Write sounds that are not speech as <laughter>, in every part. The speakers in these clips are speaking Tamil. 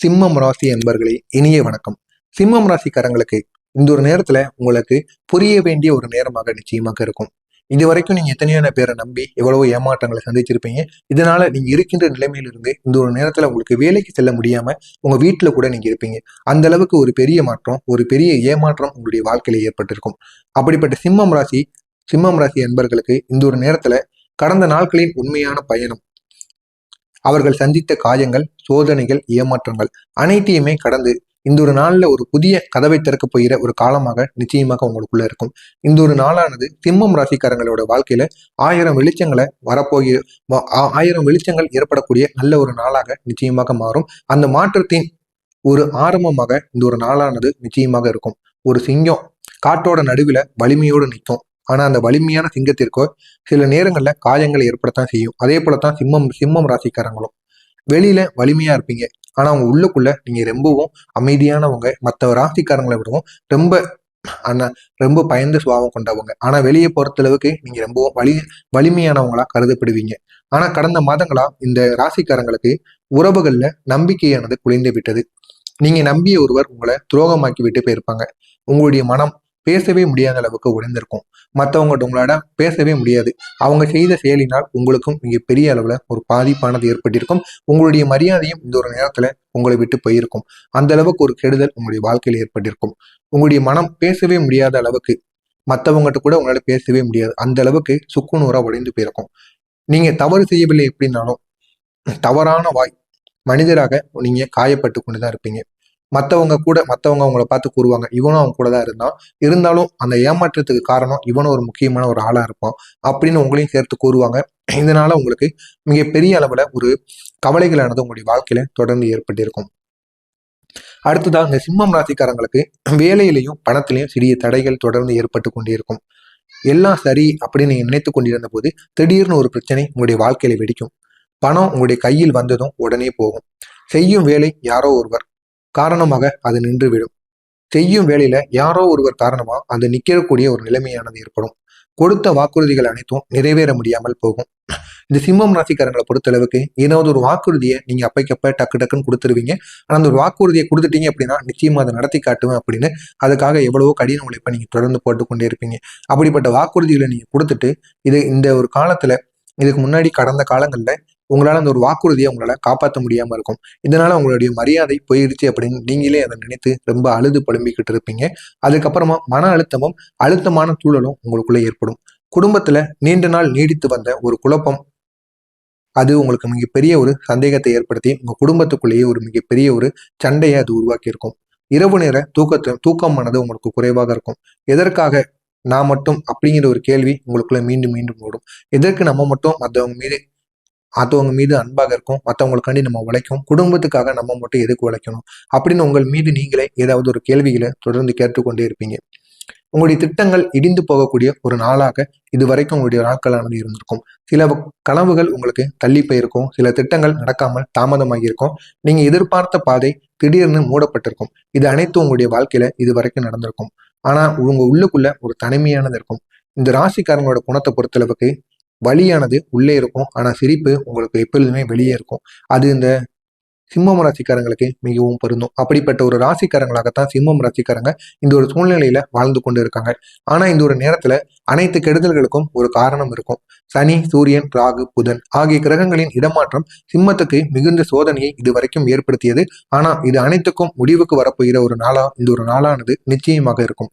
சிம்மம் ராசி என்பர்களே இனிய வணக்கம். சிம்மம் ராசிக்காரங்களுக்கு இந்த ஒரு நேரத்துல உங்களுக்கு புரிய வேண்டிய ஒரு நேரமாக நிச்சயமாக இருக்கும். இது வரைக்கும் நீங்க எத்தனையான பேரை நம்பி எவ்வளவோ ஏமாற்றங்களை சந்திச்சிருப்பீங்க. இதனால நீங்க இருக்கின்ற நிலைமையிலிருந்து இந்த ஒரு நேரத்துல உங்களுக்கு வேலைக்கு செல்ல முடியாம உங்க வீட்டுல கூட நீங்க இருப்பீங்க. அந்த அளவுக்கு ஒரு பெரிய மாற்றம் ஒரு பெரிய ஏமாற்றம் உங்களுடைய வாழ்க்கையில ஏற்பட்டிருக்கும். அப்படிப்பட்ட சிம்மம் ராசி சிம்மம் ராசி என்பர்களுக்கு இந்த ஒரு நேரத்துல கடந்த நாட்களின் உண்மையான பயணம் அவர்கள் சந்தித்த காயங்கள் சோதனைகள் ஏமாற்றங்கள் அனைத்தையுமே கடந்து இந்த ஒரு நாளில் ஒரு புதிய கதவை திறக்க போகிற ஒரு காலமாக நிச்சயமாக உங்களுக்குள்ள இருக்கும். இந்த ஒரு நாளானது சிம்மம் ராசிக்காரங்களோட வாழ்க்கையில ஆயிரம் வெளிச்சங்களை வரப்போகிற ஆ- ஆயிரம் வெளிச்சங்கள் ஏற்படக்கூடிய நல்ல ஒரு நாளாக நிச்சயமாக மாறும். அந்த மாற்றத்தின் ஒரு ஆரம்பமாக இந்த ஒரு நாளானது நிச்சயமாக இருக்கும். ஒரு சிங்கம் காட்டோட நடுவில் வலிமையோடு நிற்கும். ஆனா அந்த வலிமையான சிங்கத்திற்கோ சில நேரங்கள்ல காயங்கள் ஏற்படத்தான் செய்யும். அதே போலத்தான் சிம்மம் சிம்மம் ராசிக்காரங்களும். வெளியில வலிமையா இருப்பீங்க. ஆனா அவங்க உள்ளுக்குள்ள நீங்க ரொம்பவும் அமைதியானவங்க. மற்ற ராசிக்காரங்களை விடவும் ரொம்ப ஆனா ரொம்ப பயந்த சுபாவம் கொண்டவங்க. ஆனா வெளியே பொறுத்தளவுக்கு நீங்க ரொம்பவும் வலி வலிமையானவங்களா கருதப்படுவீங்க. ஆனா கடந்த மாதங்களா இந்த ராசிக்காரங்களுக்கு உறவுகள்ல நம்பிக்கையானது குலைந்து விட்டது. நீங்க நம்பிய ஒருவர் உங்களை துரோகமாக்கி விட்டு போயிருப்பாங்க. உங்களுடைய மனம் பேசவே முடியாத அளவுக்கு உடைந்திருக்கும். மற்றவங்ககிட்ட உங்களால பேசவே முடியாது. அவங்க செய்த செயலினால் உங்களுக்கும் மிக பெரிய அளவுல ஒரு பாதிப்பானது ஏற்பட்டிருக்கும். உங்களுடைய மரியாதையும் இந்த ஒரு நேரத்துல உங்களை விட்டு போயிருக்கும். அந்த அளவுக்கு ஒரு கெடுதல் உங்களுடைய வாழ்க்கையில் ஏற்பட்டிருக்கும். உங்களுடைய மனம் பேசவே முடியாத அளவுக்கு மற்றவங்ககிட்ட கூட உங்களால பேசவே முடியாது. அந்த அளவுக்கு சுக்குநூறா உடைந்து போயிருக்கும். நீங்க தவறு செய்யவில்லை எப்படின்னாலும் தவறான வாய் மனிதராக நீங்க காயப்பட்டு கொண்டுதான் இருப்பீங்க. மற்றவங்க கூட மற்றவங்க அவங்கள பார்த்து கூறுவாங்க. இவனும் அவங்க கூட தான் இருந்தான். இருந்தாலும் அந்த ஏமாற்றத்துக்கு காரணம் இவனும் ஒரு முக்கியமான ஒரு ஆளாக இருப்பான் அப்படின்னு உங்களையும் சேர்த்து கூறுவாங்க. இதனால உங்களுக்கு மிகப்பெரிய அளவில் ஒரு கவலைகளானது உங்களுடைய வாழ்க்கையில தொடர்ந்து ஏற்பட்டிருக்கும். அடுத்ததாக இந்த சிம்மம் ராசிக்காரங்களுக்கு வேலையிலையும் பணத்திலையும் சிறிய தடைகள் தொடர்ந்து ஏற்பட்டு கொண்டிருக்கும். எல்லாம் சரி அப்படின்னு நீங்க நினைத்து கொண்டிருந்த போது திடீர்னு ஒரு பிரச்சனை உங்களுடைய வாழ்க்கையில வெடிக்கும். பணம் உங்களுடைய கையில் வந்ததும் உடனே போகும். செய்யும் வேலை யாரோ ஒருவர். காரணமாக அது நின்றுவிடும். செய்யும் வேலையில யாரோ ஒருவர் காரணமா அது நிற்கக்கூடிய ஒரு நிலைமையானது ஏற்படும். கொடுத்த வாக்குறுதிகள் அனைத்தும் நிறைவேற முடியாமல் போகும். இந்த சிம்மம் ராசிக்காரங்களை பொறுத்தளவுக்கு ஏதாவது ஒரு வாக்குறுதியை நீங்க அப்பைக்கப்ப டக்கு டக்குன்னு கொடுத்துருவீங்க. ஆனால் அந்த ஒரு வாக்குறுதியை கொடுத்துட்டீங்க அப்படின்னா நிச்சயமா அதை நடத்தி காட்டுவேன் அப்படின்னு அதுக்காக எவ்வளவோ கடின உழைப்பை நீங்க தொடர்ந்து போட்டுக்கொண்டே இருப்பீங்க. அப்படிப்பட்ட வாக்குறுதிகளை நீங்க கொடுத்துட்டு இது இந்த ஒரு காலத்துல இதுக்கு முன்னாடி கடந்த காலங்கள்ல உங்களால் அந்த ஒரு வாக்குறுதியை உங்களால் காப்பாற்ற முடியாமல் இருக்கும். இதனால் உங்களுடைய மரியாதை போயிடுச்சு அப்படின்னு நீங்களே அதை நினைத்து ரொம்ப அழுது புலம்பிக்கிட்டு இருப்பீங்க. அதுக்கப்புறமா மன அழுத்தமும் அழுத்தமான சூழலும் உங்களுக்குள்ளே ஏற்படும். குடும்பத்துல நீண்ட நாள் நீடித்து வந்த ஒரு குழப்பம் அது உங்களுக்கு மிகப்பெரிய ஒரு சந்தேகத்தை ஏற்படுத்தி உங்க குடும்பத்துக்குள்ளேயே ஒரு மிகப்பெரிய ஒரு சண்டையை அது உருவாக்கி இருக்கும். இரவு நேர தூக்கத்தை தூக்கமானது உங்களுக்கு குறைவாக இருக்கும். எதற்காக நான் மட்டும் அப்படிங்கிற ஒரு கேள்வி உங்களுக்குள்ள மீண்டும் மீண்டும் ஓடும். எதற்கு நம்ம மட்டும் மற்றவங்க மீது மற்றவங்க மீது அன்பாக இருக்கும். மற்றவங்களுக்காண்டி நம்ம உழைக்கும். குடும்பத்துக்காக நம்ம மட்டும் எதுக்கு உழைக்கணும்? அப்படின்னு உங்கள் மீது நீங்களே ஏதாவது ஒரு கேள்விகளை தொடர்ந்து கேட்டுக்கொண்டே இருப்பீங்க. உங்களுடைய திட்டங்கள் இடிந்து போகக்கூடிய ஒரு நாளாக இதுவரைக்கும் உங்களுடைய நாட்களானது இருந்திருக்கும். சில கனவுகள் உங்களுக்கு தள்ளி போயிருக்கும். சில திட்டங்கள் நடக்காமல் தாமதமாகி இருக்கும் நீங்க எதிர்பார்த்த பாதை திடீர்னு மூடப்பட்டிருக்கும். இது அனைத்தும் உங்களுடைய வாழ்க்கையில இது வரைக்கும் நடந்திருக்கும். ஆனா உங்க உள்ளுக்குள்ள ஒரு தனிமையானது இருக்கும். இந்த ராசிக்காரங்களோட குணத்தை பொறுத்தளவுக்கு வலியானது உள்ளே இருக்கும். ஆனால் சிரிப்பு உங்களுக்கு எப்பொழுதுமே வெளியே இருக்கும். அது இந்த சிம்மம் ராசிக்காரங்களுக்கு மிகவும் பொருந்தும். அப்படிப்பட்ட ஒரு ராசிக்காரங்களாகத்தான் சிம்மம் ராசிக்காரங்க இந்த ஒரு சூழ்நிலையில வாழ்ந்து கொண்டு இருக்காங்க. ஆனா இந்த ஒரு நேரத்துல அனைத்து கெடுதல்களுக்கும் ஒரு காரணம் இருக்கும். சனி சூரியன் ராகு புதன் ஆகிய கிரகங்களின் இடமாற்றம் சிம்மத்துக்கு மிகுந்த சோதனையை இதுவரைக்கும் ஏற்படுத்தியது. ஆனா இது அனைத்துக்கும் முடிவுக்கு வரப்போகிற ஒரு நாளா இந்த ஒரு நாளானது நிச்சயமாக இருக்கும்.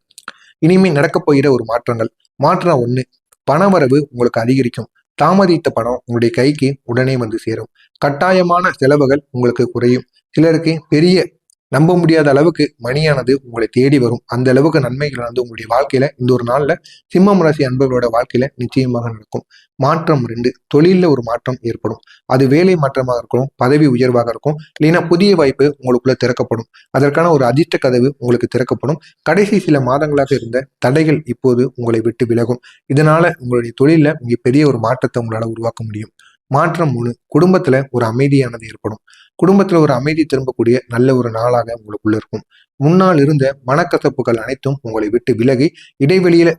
இனிமே நடக்கப் போகிற ஒரு மாற்றங்கள். மாற்றம் ஒண்ணு. பணவரவு உங்களுக்கு அதிகரிக்கும். தாமதித்த பணம் உங்களுடைய கைக்கு உடனே வந்து சேரும். கட்டாயமான செலவுகள் உங்களுக்கு குறையும். சிலருக்கு பெரிய நம்ப முடியாத அளவுக்கு மணியானது உங்களை தேடி வரும். அந்த அளவுக்கு நன்மைகள் வந்து உங்களுடைய வாழ்க்கையில இந்த ஒரு நாள்ல சிம்மம் ராசி அன்பர்களோட வாழ்க்கையில நிச்சயமாக நடக்கும். மாற்றம் ரெண்டு தொழில்ல ஒரு மாற்றம் ஏற்படும். அது வேலை மாற்றமாக இருக்கும் பதவி உயர்வாக இருக்கும். இல்லைன்னா புதிய வாய்ப்பு உங்களுக்குள்ள திறக்கப்படும். அதற்கான ஒரு அதிர்ஷ்ட கதவு உங்களுக்கு திறக்கப்படும். கடைசி சில மாதங்களாக இருந்த தடைகள் இப்போது உங்களை விட்டு விலகும். இதனால உங்களுடைய தொழில மிகப்பெரிய ஒரு மாற்றத்தை உங்களால உருவாக்க முடியும். மாற்றம் மூணு குடும்பத்துல ஒரு அமைதியானது ஏற்படும். குடும்பத்தில் ஒரு அமைதி திரும்பக்கூடிய நல்ல ஒரு நாளாக உங்களுக்குள்ள இருக்கும். முன்னால் இருந்த மனக்கசப்புகள் அனைத்தும் உங்களை விட்டு விலகி இடைவெளியில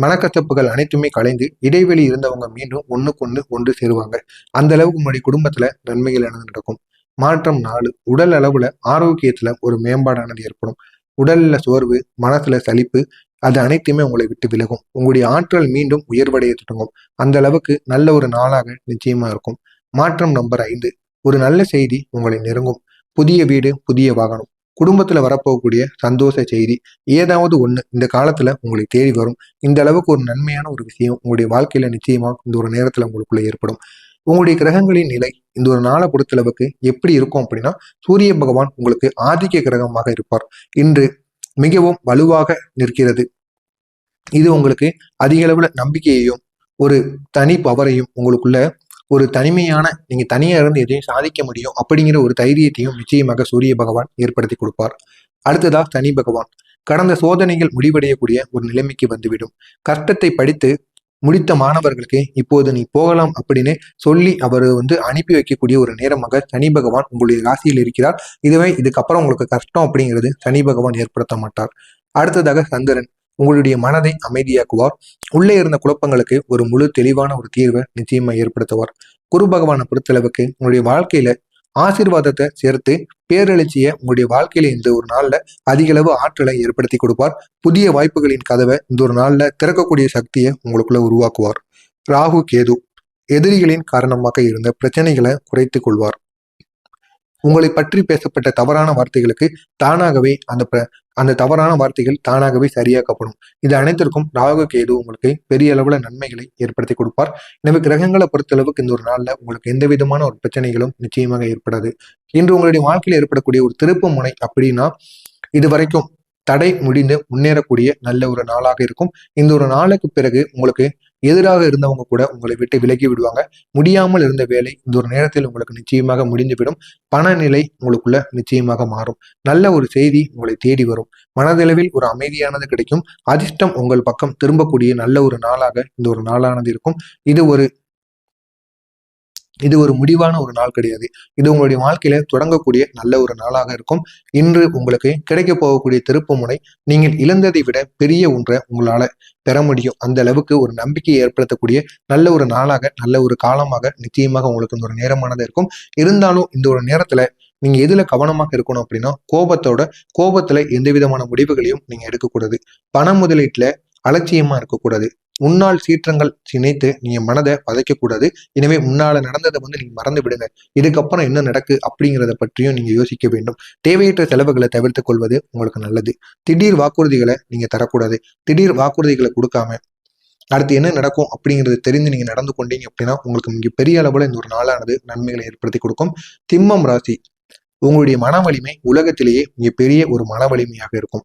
மனக்கசப்புகள் அனைத்துமே கலைந்து இடைவெளி இருந்தவங்க மீண்டும் ஒண்ணுக்கு கொண்டு ஒன்று சேருவாங்க. அந்த அளவுக்கு உங்களுடைய குடும்பத்துல நன்மைகள் நடக்கும். மாற்றம் நாலு உடல் அளவுல ஆரோக்கியத்துல ஒரு மேம்பாடானது ஏற்படும். உடல்ல சோர்வு மனசுல சலிப்பு அது அனைத்துமே உங்களை விட்டு விலகும். உங்களுடைய ஆற்றல் மீண்டும் உயர்வடைய தொடங்கும். அந்த அளவுக்கு நல்ல ஒரு நாளாக நிச்சயமா இருக்கும். மாற்றம் நம்பர் ஐந்து ஒரு நல்ல செய்தி உங்களை நெருங்கும். புதிய வீடு புதிய வாகனம். குடும்பத்துல வரப்போகக்கூடிய சந்தோஷ செய்தி ஏதாவது ஒண்ணு இந்த காலத்துல உங்களை தேடி வரும். இந்த அளவுக்கு ஒரு நன்மையான ஒரு விஷயம் உங்களுடைய வாழ்க்கையில நிச்சயமா இந்த ஒரு நேரத்துல உங்களுக்குள்ள ஏற்படும். உங்களுடைய கிரகங்களின் நிலை இந்த ஒரு நாளை பொறுத்தளவுக்கு எப்படி இருக்கும் அப்படின்னா சூரிய பகவான் உங்களுக்கு ஆதிக்க கிரகமாக இருப்பார். இன்று மிகவும் வலுவாக நிற்கிறது. இது உங்களுக்கு அதிக அளவுல நம்பிக்கையையும் ஒரு தனி பவரையும் உங்களுக்குள்ள ஒரு தனிமையான நீங்க தனியா இருந்து எதையும் சாதிக்க முடியும் அப்படிங்கிற ஒரு தைரியத்தையும் நிச்சயமாக சூரிய பகவான் ஏற்படுத்தி கொடுப்பார். அடுத்ததா சனி பகவான். கடந்த சோதனைகள் முடிவடையக்கூடிய ஒரு நிலைமைக்கு வந்துவிடும். கஷ்டத்தை படித்து முடித்த மாணவர்களுக்கு இப்போது நீ போகலாம் அப்படின்னு சொல்லி அவர் வந்து அனுப்பி வைக்கக்கூடிய ஒரு நேரமாக சனி பகவான் உங்களுடைய ராசியில் இருக்கிறார். இதுவே இதுக்கப்புறம் உங்களுக்கு கஷ்டம் அப்படிங்கிறது சனி பகவான் ஏற்படுத்த மாட்டார். அடுத்ததாக சந்திரன். உங்களுடைய மனதை அமைதியாக்குவார். உள்ளே இருந்த குழப்பங்களுக்கு ஒரு முழு தெளிவான ஒரு தீர்வை நிச்சயமா ஏற்படுத்துவார். குரு பகவானை பொறுத்தளவுக்கு உங்களுடைய வாழ்க்கையில ஆசீர்வாதத்தை சேர்த்து பேரெழுச்சிய உங்களுடைய வாழ்க்கையில இந்த ஒரு நாள்ல அதிக அளவு ஆற்றலை ஏற்படுத்தி கொடுப்பார். புதிய வாய்ப்புகளின் கதவை இந்த ஒரு நாள்ல திறக்கக்கூடிய சக்தியை உங்களுக்குள்ள உருவாக்குவார். ராகு கேது எதிரிகளின் காரணமாக இருந்த பிரச்சனைகளை குறைத்து கொள்வார். உங்களை பற்றி பேசப்பட்ட தவறான வார்த்தைகளுக்கு தானாகவே அந்த அந்த தவறான வார்த்தைகள் தானாகவே சரியாக்கப்படும். இது அனைத்திற்கும் ராகு கேது உங்களுக்கு பெரிய அளவுல நன்மைகளை ஏற்படுத்தி கொடுப்பார். எனவே கிரகங்களை பொறுத்தளவுக்கு இந்த ஒரு நாள்ல உங்களுக்கு எந்த விதமான ஒரு பிரச்சனைகளும் நிச்சயமாக ஏற்படாது. இன்று உங்களுடைய வாழ்க்கையில் ஏற்படக்கூடிய ஒரு திருப்பு முனை அப்படின்னா இது வரைக்கும் தடை முடிந்து முன்னேறக்கூடிய நல்ல ஒரு நாளாக இருக்கும். இந்த ஒரு நாளுக்கு பிறகு உங்களுக்கு எதிராக இருந்தவங்க கூட உங்களை விட்டு விலகி விடுவாங்க. முடியாமல் இருந்த வேலை இந்த ஒரு நேரத்தில் உங்களுக்கு நிச்சயமாக முடிந்துவிடும். பணநிலை உங்களுக்குள்ள நிச்சயமாக மாறும். நல்ல ஒரு செய்தி உங்களை தேடி வரும். மனதளவில் ஒரு அமைதியானது கிடைக்கும். அதிர்ஷ்டம் உங்கள் பக்கம் திரும்பக்கூடிய நல்ல ஒரு நாளாக இந்த ஒரு நாளானது இருக்கும். இது ஒரு இது ஒரு முடிவான ஒரு நாள் கிடையாது. இது உங்களுடைய வாழ்க்கையில தொடங்கக்கூடிய நல்ல ஒரு நாளாக இருக்கும். இன்று உங்களுக்கு கிடைக்க போகக்கூடிய திருப்பு முனை நீங்கள் இழந்ததை விட பெரிய ஒன்றை உங்களால பெற முடியும். அந்த அளவுக்கு ஒரு நம்பிக்கையை ஏற்படுத்தக்கூடிய நல்ல ஒரு நாளாக நல்ல ஒரு காலமாக நிச்சயமாக உங்களுக்கு இந்த ஒரு நேரமானது இருக்கும். இருந்தாலும் இந்த ஒரு நேரத்துல நீங்க எதுல கவனமாக இருக்கணும் அப்படின்னா கோபத்தோட கோபத்துல எந்த விதமான முடிவுகளையும் நீங்க எடுக்கக்கூடாது பண முதலீட்டுல அலட்சியமா இருக்கக்கூடாது. முன்னாள் சீற்றங்கள் சினைத்து நீங்க மனதை பதைக்கக்கூடாது எனவே முன்னால நடந்ததை வந்து நீங்க மறந்து விடுங்க. இதுக்கப்புறம் என்ன நடக்கு அப்படிங்கிறத பற்றியும் நீங்க யோசிக்க வேண்டும். தேவையற்ற செலவுகளை தவிர்த்து கொள்வது உங்களுக்கு நல்லது. திடீர் வாக்குறுதிகளை நீங்க தரக்கூடாது. திடீர் வாக்குறுதிகளை கொடுக்காம அடுத்து என்ன நடக்கும் அப்படிங்கிறது தெரிந்து நீங்க நடந்து கொண்டீங்க அப்படின்னா உங்களுக்கு மிக பெரிய அளவுல இந்த ஒரு நாளானது நன்மைகளை ஏற்படுத்தி கொடுக்கும். திம்மம் ராசி. உங்களுடைய மன வலிமை உலகத்திலேயே மிக பெரிய ஒரு மன வலிமையாக இருக்கும்.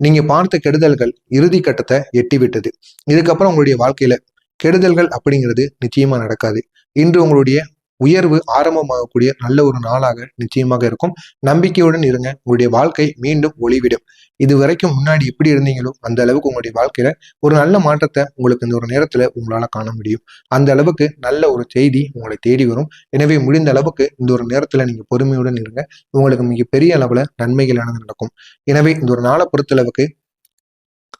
நீங்க பார்த்த கெடுதல்கள் இறுதி கட்டத்தை எட்டிவிட்டது. இதுக்கப்புறம் உங்களுடைய வாழ்க்கையில கெடுதல்கள் அப்படிங்கிறது நிச்சயமா நடக்காது. இன்று உங்களுடைய உயர்வு ஆரம்பமாகக்கூடிய நல்ல ஒரு நாளாக நிச்சயமாக இருக்கும். நம்பிக்கையுடன் இருங்க. உங்களுடைய வாழ்க்கை மீண்டும் ஒளிவிடும். இது வரைக்கும் முன்னாடி எப்படி இருந்தீங்களோ அந்த அளவுக்கு உங்களுடைய வாழ்க்கையில ஒரு நல்ல மாற்றத்தை உங்களுக்கு இந்த ஒரு நேரத்துல உங்களால காண முடியும். அந்த அளவுக்கு நல்ல ஒரு செய்தி உங்களை தேடி வரும். எனவே முடிந்த அளவுக்கு இந்த ஒரு நேரத்துல நீங்க பொறுமையுடன் இருங்க. உங்களுக்கு மிகப்பெரிய அளவுல நன்மைகளானது நடக்கும். எனவே இந்த ஒரு நாளை பொறுத்தளவுக்கு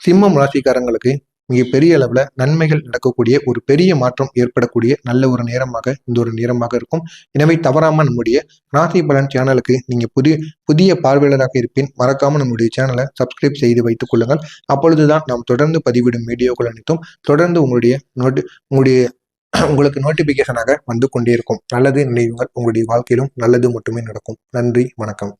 சிம்மம் ராசிக்காரங்களுக்கு மிக பெரிய அளவில் நன்மைகள் நடக்கக்கூடிய ஒரு பெரிய மாற்றம் ஏற்படக்கூடிய நல்ல ஒரு நேரமாக இந்த ஒரு நேரமாக இருக்கும். எனவே தவறாமல் நம்முடைய ராசி பலன் சேனலுக்கு நீங்கள் புதிய புதிய பார்வையாளராக இருப்பின் மறக்காமல் நம்முடைய சேனலை சப்ஸ்கிரைப் செய்து வைத்துக் கொள்ளுங்கள். அப்பொழுதுதான் நாம் தொடர்ந்து பதிவிடும் வீடியோக்கள் அனைத்தும் தொடர்ந்து உங்களுடைய நோட்டு உங்களுடைய <clears throat> உங்களுக்கு நோட்டிபிகேஷனாக வந்து கொண்டே இருக்கும். நல்லது நினைவுகள் உங்களுடைய வாழ்க்கையிலும் நல்லது மட்டுமே நடக்கும். நன்றி வணக்கம்.